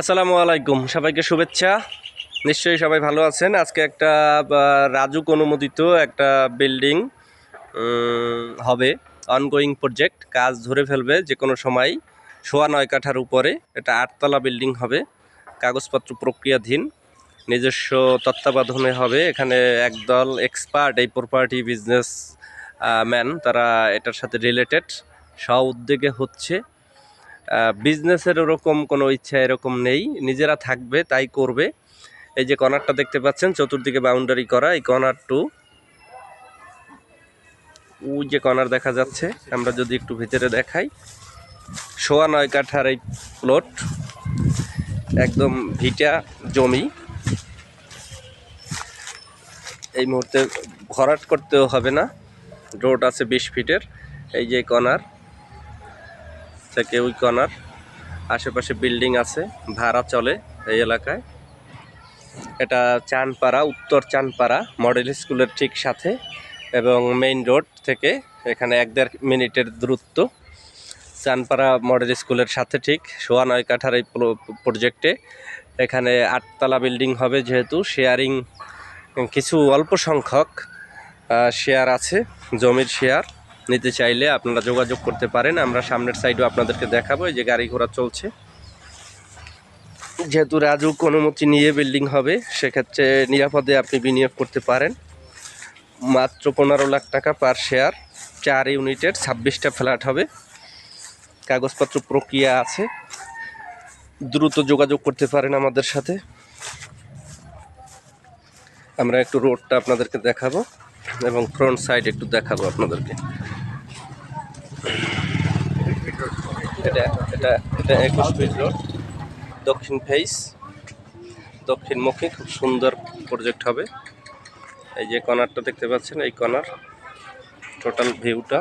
আসসালামু আলাইকুম, সবাইকে শুভেচ্ছা। নিশ্চয়ই সবাই ভালো আছেন। আজকে একটা রাজুক অনুমোদিত একটা বিল্ডিং হবে অনগোয়িং প্রজেক্ট কাজ ধরে ফেলবে যে কোনো সময়, সোয়া নয় কাঠার উপরে। এটা আটতলা বিল্ডিং হবে, কাগজপত্র প্রক্রিয়াধীন, নিজস্ব তত্ত্বাবধানে হবে। এখানে একদল এক্সপার্ট এই প্রপার্টি বিজনেস ম্যান তারা এটার সাথে রিলেটেড স্ব উদ্যোগে হচ্ছে। বিজনেসের ওরকম কোনো ইচ্ছা এরকম নেই। নিজেরা থাকবে, তাই করবে। এই যে কর্নারটা দেখতে পাচ্ছেন, চতুর্দিকে বাউন্ডারি করা, এই কর্নার টু ওই যে কর্নার দেখা যাচ্ছে, আমরা যদি একটু ভিতরে দেখাই। সোয়া নয় কাঠার এই প্লট একদম ভিটা জমি। এই মুহূর্তে ভরাট করতেও হবে না। রোড আছে বিশ ফিটের, এই যে কর্নার। থেকে ওই কর্নার আশেপাশে বিল্ডিং আছে, ভাড়া চলে এই এলাকায়। এটা চানপাড়া, উত্তর চানপাড়া মডেল স্কুলের ঠিক সাথে এবং মেইন রোড থেকে এখানে এক দেড় মিনিটের দূরত্ব। চানপাড়া মডেল স্কুলের সাথে ঠিক সোয়া নয় কাঠার এই প্রজেক্টে। এখানে আটতলা বিল্ডিং হবে যেহেতু শেয়ারিং কিছু অল্প সংখ্যক শেয়ার আছে, জমির শেয়ার নিতে চাইলে আপনারা যোগাযোগ করতে পারেন। আমরা সামনের সাইডও আপনাদেরকে দেখাবো, এই যে গাড়ি ঘোড়া চলছে। যেহেতু রাজুক অনুমতি নিয়ে বিল্ডিং হবে, সেক্ষেত্রে নিরাপদে আপনি বিনিয়োগ করতে পারেন। মাত্র পনেরো লাখ টাকা পার শেয়ার চার ইউনিটের ছাব্বিশটা ফ্ল্যাট হবে। কাগজপত্র প্রক্রিয়া আছে। দ্রুত যোগাযোগ করতে পারেন আমাদের সাথে। আমরা একটু রোডটা আপনাদেরকে দেখাবো এবং ফ্রন্ট সাইড একটু দেখাবো আপনাদেরকে। এটা এটা এটা একুশ ফিট রোড। দক্ষিণ ফেস দক্ষিণমুখী খুব সুন্দর প্রজেক্ট হবে। এই যে কর্নারটা দেখতে পাচ্ছেন, এই কর্নার টোটাল ভিউটা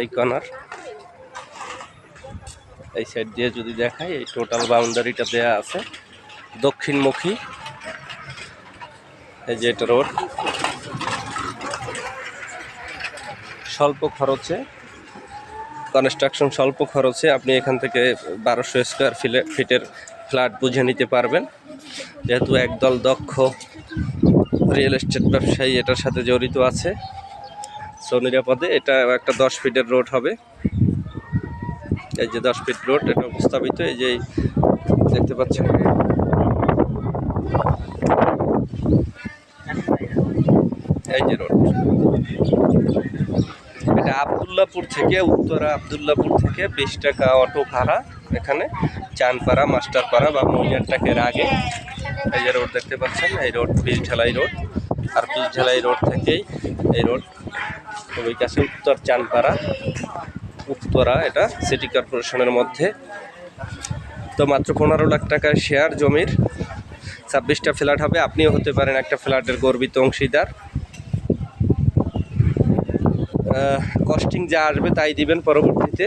এই কর্নার এই সাইড দিয়ে যদি দেখাই, এই টোটাল বাউন্ডারিটা দেয়া আছে। দক্ষিণমুখী। এই যে এটা রোড স্বল্প খরচে কনস্ট্রাকশন স্বল্প খরচে আপনি এখান থেকে বারোশো স্কোয়ার ফিটের ফ্ল্যাট বুঝে নিতে পারবেন। যেহেতু একদল দক্ষ রিয়েল এস্টেট ব্যবসায়ী এটার সাথে জড়িত আছে। সো নিরাপদে এটা একটা দশ ফিটের রোড হবে। এই যে দশ ফিট রোড এটা উপস্থাপিত। এই যে দেখতে পাচ্ছেন। এই যে রোড এটা আবদুল্লাপুর থেকে, উত্তরা আবদুল্লাপুর থেকে বিশ টাকা অটো ভাড়া এখানে। চানপাড়া, মাস্টারপাড়া বা মনিয়ারটাকের আগে। এই যে রোড দেখতে পাচ্ছেন, এই রোড পিচঢালাই রোড। আর পিচঢালাই রোড থেকেই এই রোড ওই কাছে উত্তর চানপাড়া, উত্তরা এটা সিটি কর্পোরেশনের মধ্যে। তো মাত্র পনেরো লাখ টাকার শেয়ার জমির ছাব্বিশটা ফ্ল্যাট হবে। আপনিও হতে পারেন একটা ফ্ল্যাটের গর্বিত অংশীদার। কস্টিং যা আসবে তাই দিবেন পরবর্তীতে।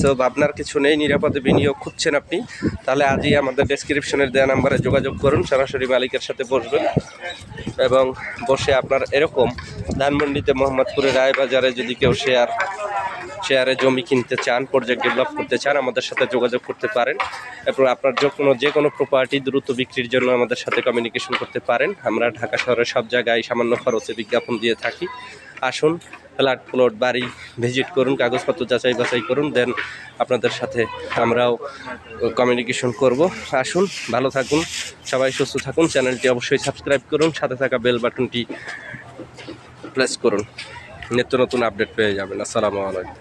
সো ভাবনার কিছু নেই, নিরাপদে বিনিয়োগ খুঁজছেন আপনি। তাহলে আজই আমাদের ডেসক্রিপশনের দেওয়া নাম্বারে যোগাযোগ করুন, সরাসরি মালিকের সাথে বসবেন। এবং বসে আপনার এরকম ধানমন্ডিতে মোহাম্মদপুরের রায়বাজারে যদি কেউ শেয়ার শেয়ারে জমি কিনতে চান প্রজেক্ট ডেভেলপ করতে চান, আমাদের সাথে যোগাযোগ করতে পারেন। এবং আপনার যে কোনো যে কোনো প্রপার্টি দ্রুত বিক্রির জন্য আমাদের সাথে কমিউনিকেশন করতে পারেন। আমরা ঢাকা শহরের সব জায়গায় সামান্য খরচে বিজ্ঞাপন দিয়ে থাকি। আসুন ফ্ল্যাট, প্লট, বাড়ি ভিজিট করুন, কাগজপত্র যাচাই বাছাই করুন, দেন আপনাদের সাথে আমরাও কমিউনিকেশন করব। আসুন, ভালো থাকুন, সবাই সুস্থ থাকুন, চ্যানেলটি অবশ্যই সাবস্ক্রাইব করুন, সাথে থাকা বেল বাটনটি প্রেস করুন। নিত্য নতুন আপডেট পেয়ে যাবেন। আসসালামু আলাইকুম।